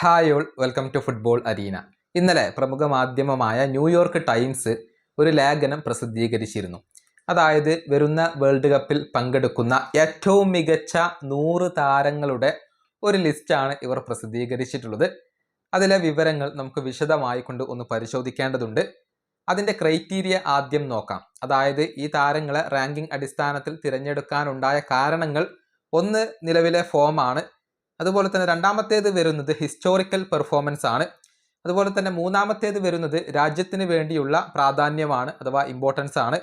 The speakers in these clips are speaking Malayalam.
Hi all welcome to football arena ഇന്നലെ പ്രമുഖ മാധ്യമമായ ന്യൂയോർക്ക് ടൈംസ് ഒരു ലേഖനം പ്രസിദ്ധീകരിച്ചിരുന്നു. അതായത് വരുന്ന വേൾഡ് കപ്പിൽ പങ്കെടുക്കുന്ന ഏറ്റവും മികച്ച നൂറ് താരങ്ങളുടെ ഒരു ലിസ്റ്റാണ് ഇവർ പ്രസിദ്ധീകരിച്ചിട്ടുള്ളത്. അതിലെ വിവരങ്ങൾ നമുക്ക് വിശദമായി കൊണ്ട് ഒന്ന് പരിശോധിക്കേണ്ടതുണ്ട്. അതിന്റെ ക്രൈറ്റീരിയ ആദ്യം നോക്കാം. അതായത് ഈ താരങ്ങളെ റാങ്കിംഗ് അടിസ്ഥാനത്തിൽ തിരഞ്ഞെടുക്കാനുണ്ടായ കാരണങ്ങൾ. ഒന്ന് നിലവിലെ ഫോമാണ് അതുപോലെ തന്നെ രണ്ടാമത്തേത് വരുന്നത് ഹിസ്റ്റോറിക്കൽ പെർഫോമൻസ് ആണ്. അതുപോലെ തന്നെ മൂന്നാമത്തേത് വരുന്നത് രാജ്യത്തിന് വേണ്ടിയുള്ള പ്രാധാന്യമാണ് അഥവാ ഇമ്പോർട്ടൻസ് ആണ്.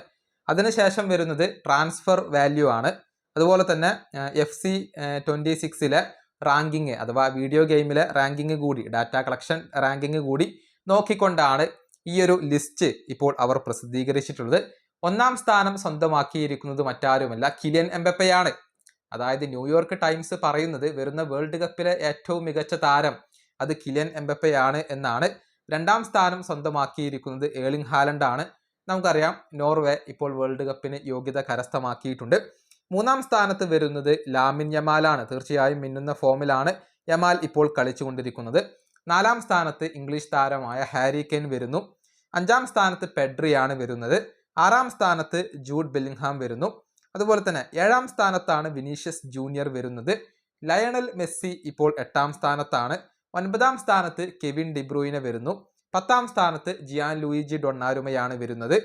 അതിനുശേഷം വരുന്നത് ട്രാൻസ്ഫർ വാല്യൂ ആണ്. അതുപോലെ തന്നെ എഫ് സി ട്വന്റി സിക്സിലെ റാങ്കിങ് അഥവാ വീഡിയോ ഗെയിമിലെ റാങ്കിങ് കൂടി ഡാറ്റ കളക്ഷൻ റാങ്കിങ് കൂടി നോക്കിക്കൊണ്ടാണ് ഈ ഒരു ലിസ്റ്റ് ഇപ്പോൾ അവർ പ്രസിദ്ധീകരിച്ചിട്ടുള്ളത്. ഒന്നാം സ്ഥാനം സ്വന്തമാക്കിയിരിക്കുന്നത് മറ്റാരുമല്ല കിലിയൻ എംബപ്പയാണ്. അതായത് ന്യൂയോർക്ക് ടൈംസ് പറയുന്നത് വരുന്ന വേൾഡ് കപ്പിലെ ഏറ്റവും മികച്ച താരം അത് കിലിയൻ എംബപ്പയാണ് എന്നാണ്. രണ്ടാം സ്ഥാനം സ്വന്തമാക്കിയിരിക്കുന്നത് ഏളിംഗ് ഹാലൻഡ് ആണ് നമുക്കറിയാം നോർവേ ഇപ്പോൾ വേൾഡ് കപ്പിന് യോഗ്യത കരസ്ഥമാക്കിയിട്ടുണ്ട്. മൂന്നാം സ്ഥാനത്ത് വരുന്നത് ലാമിൻ യമാലാണ്. തീർച്ചയായും മിന്നുന്ന ഫോമിലാണ് യമാൽ ഇപ്പോൾ കളിച്ചുകൊണ്ടിരിക്കുന്നത്. നാലാം സ്ഥാനത്ത് ഇംഗ്ലീഷ് താരമായ ഹാരി കെൻ വരുന്നു. അഞ്ചാം സ്ഥാനത്ത് പെഡ്രിയാണ് വരുന്നത്. ആറാം സ്ഥാനത്ത് ജൂഡ് ബെല്ലിംഗ്ഹാം വരുന്നു. അതുപോലെ തന്നെ ഏഴാം സ്ഥാനത്താണ് വിനീഷ്യസ് ജൂനിയർ വരുന്നത്. ലയണൽ മെസ്സി ഇപ്പോൾ എട്ടാം സ്ഥാനത്താണ്. ഒൻപതാം സ്ഥാനത്ത് കെവിൻ ഡിബ്രൂയിനെ വരുന്നു. പത്താം സ്ഥാനത്ത് ജിയാൻ ലൂയിജി ഡൊണ്ണാരുമയാണ് വരുന്നത്.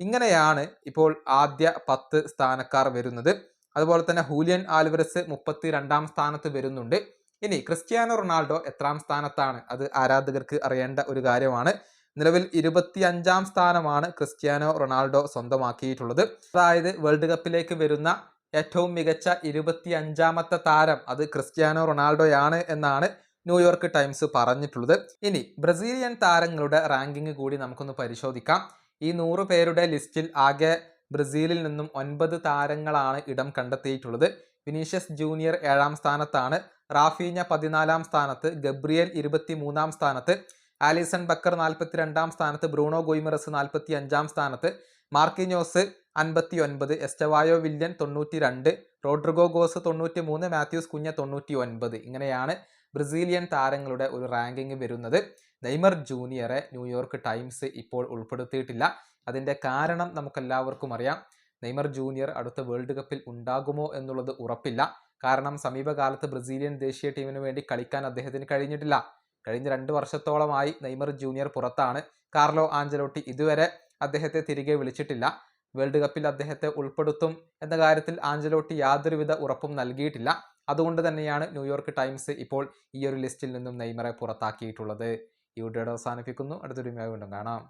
ഇങ്ങനെയാണ് ഇപ്പോൾ ആദ്യ പത്ത് സ്ഥാനക്കാർ വരുന്നത്. അതുപോലെ തന്നെ ഹൂലിയൻ ആൽവറസ് മുപ്പത്തി രണ്ടാം സ്ഥാനത്ത് വരുന്നുണ്ട്. ഇനി ക്രിസ്ത്യാനോ റൊണാൾഡോ എത്രാം സ്ഥാനത്താണ്? അത് ആരാധകർക്ക് അറിയേണ്ട ഒരു കാര്യമാണ്. നിലവിൽ ഇരുപത്തി അഞ്ചാം സ്ഥാനമാണ് ക്രിസ്ത്യാനോ റൊണാൾഡോ സ്വന്തമാക്കിയിട്ടുള്ളത്. അതായത് വേൾഡ് കപ്പിലേക്ക് വരുന്ന ഏറ്റവും മികച്ച ഇരുപത്തി അഞ്ചാമത്തെ താരം അത് ക്രിസ്ത്യാനോ റൊണാൾഡോയാണ് എന്നാണ് ന്യൂയോർക്ക് ടൈംസ് പറഞ്ഞിട്ടുള്ളത്. ഇനി ബ്രസീലിയൻ താരങ്ങളുടെ റാങ്കിങ് കൂടി നമുക്കൊന്ന് പരിശോധിക്കാം. ഈ നൂറ് പേരുടെ ലിസ്റ്റിൽ ആകെ ബ്രസീലിൽ നിന്നും ഒൻപത് താരങ്ങളാണ് ഇടം കണ്ടെത്തിയിട്ടുള്ളത്. വിനീഷ്യസ് ജൂനിയർ ഏഴാം സ്ഥാനത്താണ് റാഫീഞ്ഞ പതിനാലാം സ്ഥാനത്ത് ഗബ്രിയൽ ഇരുപത്തി മൂന്നാം സ്ഥാനത്ത് ആലിസൺ ബക്കർ നാൽപ്പത്തി രണ്ടാം സ്ഥാനത്ത് ബ്രൂണോ ഗോയ്മറസ് നാൽപ്പത്തി അഞ്ചാം സ്ഥാനത്ത് മാർക്കിനോസ് അൻപത്തി ഒൻപത് എസ്റ്റവായോ വില്യൻ തൊണ്ണൂറ്റി രണ്ട് റോഡ്രിഗോ ഗോസ് തൊണ്ണൂറ്റി മൂന്ന് മാത്യൂസ് കുഞ്ഞ തൊണ്ണൂറ്റി ഒൻപത് ഇങ്ങനെയാണ് ബ്രസീലിയൻ താരങ്ങളുടെ ഒരു റാങ്കിങ് വരുന്നത്. നെയ്മർ ജൂനിയറെ ന്യൂയോർക്ക് ടൈംസ് ഇപ്പോൾ ഉൾപ്പെടുത്തിയിട്ടില്ല. അതിന്റെ കാരണം നമുക്കെല്ലാവർക്കും അറിയാം. നെയ്മർ ജൂനിയർ അടുത്ത വേൾഡ് കപ്പിൽ ഉണ്ടാകുമോ എന്നുള്ളത് ഉറപ്പില്ല. കാരണം സമീപകാലത്ത് ബ്രസീലിയൻ ദേശീയ ടീമിന് വേണ്ടി കളിക്കാൻ അദ്ദേഹത്തിന് കഴിഞ്ഞിട്ടില്ല. കഴിഞ്ഞ രണ്ട് വർഷത്തോളമായി നെയ്മർ ജൂനിയർ പുറത്താണ്. കാർലോ ആഞ്ചലോട്ടി ഇതുവരെ അദ്ദേഹത്തെ തിരികെ വിളിച്ചിട്ടില്ല. വേൾഡ് കപ്പിൽ അദ്ദേഹത്തെ ഉൾപ്പെടുത്തും എന്ന കാര്യത്തിൽ ആഞ്ചലോട്ടി യാതൊരുവിധ ഉറപ്പും നൽകിയിട്ടില്ല. അതുകൊണ്ട് തന്നെയാണ് ന്യൂയോർക്ക് ടൈംസ് ഇപ്പോൾ ഈ ഒരു ലിസ്റ്റിൽ നിന്നും നെയ്മറെ പുറത്താക്കിയിട്ടുള്ളത്. ഈ വീഡിയോയുടെ അവസാനിപ്പിക്കുന്നു. അടുത്തൊരു വീണ്ടും കാണാം.